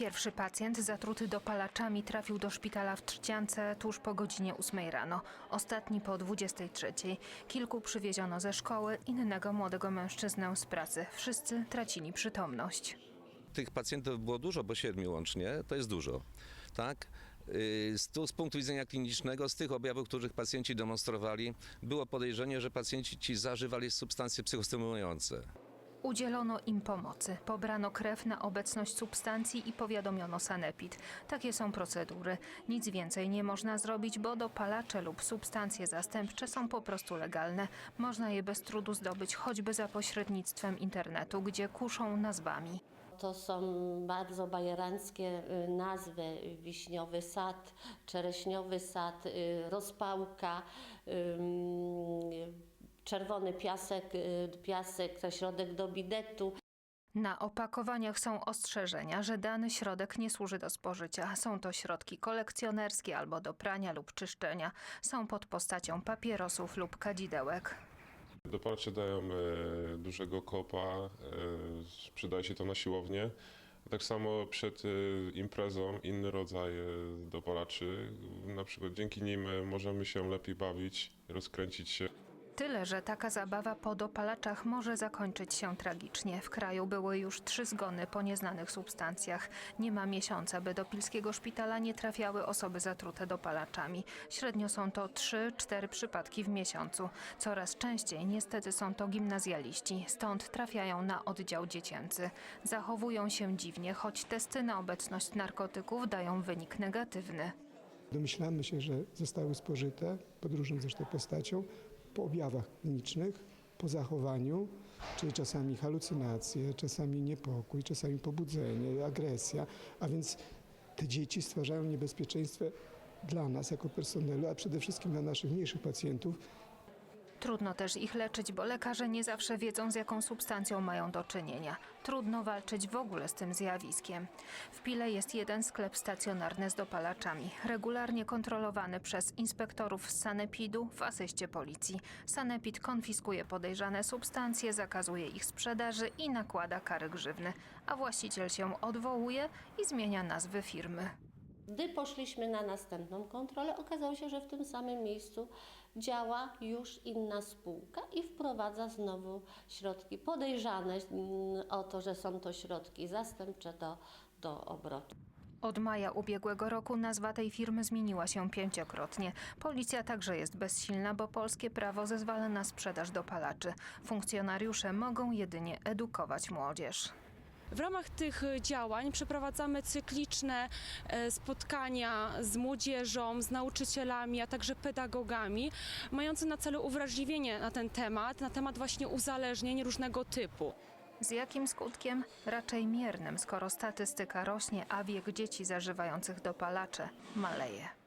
Pierwszy pacjent zatruty dopalaczami trafił do szpitala w Trzciance tuż po godzinie 8 rano, ostatni po 23. Kilku przywieziono ze szkoły, innego młodego mężczyznę z pracy. Wszyscy tracili przytomność. Tych pacjentów było dużo, bo siedmiu łącznie, to jest dużo. Tak? Yy, Z, tu, z punktu widzenia klinicznego, z tych objawów, których pacjenci demonstrowali, było podejrzenie, że pacjenci ci zażywali substancje psychostymulujące. Udzielono im pomocy, pobrano krew na obecność substancji i powiadomiono sanepid. Takie są procedury. Nic więcej nie można zrobić, bo dopalacze lub substancje zastępcze są po prostu legalne. Można je bez trudu zdobyć choćby za pośrednictwem internetu, gdzie kuszą nazwami. To są bardzo bajeranckie y, nazwy. Wiśniowy sad, czereśniowy sad, y, rozpałka, ym, czerwony piasek, y, piasek, to środek do bidetu. Na opakowaniach są ostrzeżenia, że dany środek nie służy do spożycia. Są to środki kolekcjonerskie albo do prania lub czyszczenia. Są pod postacią papierosów lub kadzidełek. Dopalacze dają e, dużego kopa, e, przydaje się to na siłownię. Tak samo przed e, imprezą inny rodzaj e, dopalaczy. Na przykład dzięki nim e, możemy się lepiej bawić, rozkręcić się. Tyle, że taka zabawa po dopalaczach może zakończyć się tragicznie. W kraju były już trzy zgony po nieznanych substancjach. Nie ma miesiąca, by do pilskiego szpitala nie trafiały osoby zatrute dopalaczami. Średnio są to 3-4 przypadki w miesiącu. Coraz częściej niestety są to gimnazjaliści, stąd trafiają na oddział dziecięcy. Zachowują się dziwnie, choć testy na obecność narkotyków dają wynik negatywny. Domyślamy się, że zostały spożyte pod różną zresztą postacią po objawach klinicznych, po zachowaniu, czyli czasami halucynacje, czasami niepokój, czasami pobudzenie, agresja, a więc te dzieci stwarzają niebezpieczeństwo dla nas jako personelu, a przede wszystkim dla naszych mniejszych pacjentów, Trudno też ich leczyć, bo lekarze nie zawsze wiedzą, z jaką substancją mają do czynienia. Trudno walczyć w ogóle z tym zjawiskiem. W Pile jest jeden sklep stacjonarny z dopalaczami, regularnie kontrolowany przez inspektorów z Sanepidu w asyście policji. Sanepid konfiskuje podejrzane substancje, zakazuje ich sprzedaży i nakłada kary grzywny, a właściciel się odwołuje i zmienia nazwy firmy. Gdy poszliśmy na następną kontrolę, okazało się, że w tym samym miejscu działa już inna spółka i wprowadza znowu środki podejrzane mm, o to, że są to środki zastępcze do, do obrotu. Od maja ubiegłego roku nazwa tej firmy zmieniła się pięciokrotnie. Policja także jest bezsilna, bo polskie prawo zezwala na sprzedaż dopalaczy. Funkcjonariusze mogą jedynie edukować młodzież. W ramach tych działań przeprowadzamy cykliczne e, spotkania z młodzieżą, z nauczycielami, a także pedagogami, mające na celu uwrażliwienie na ten temat, na temat właśnie uzależnień różnego typu. Z jakim skutkiem? Raczej miernym, skoro statystyka rośnie, a wiek dzieci zażywających dopalacze maleje.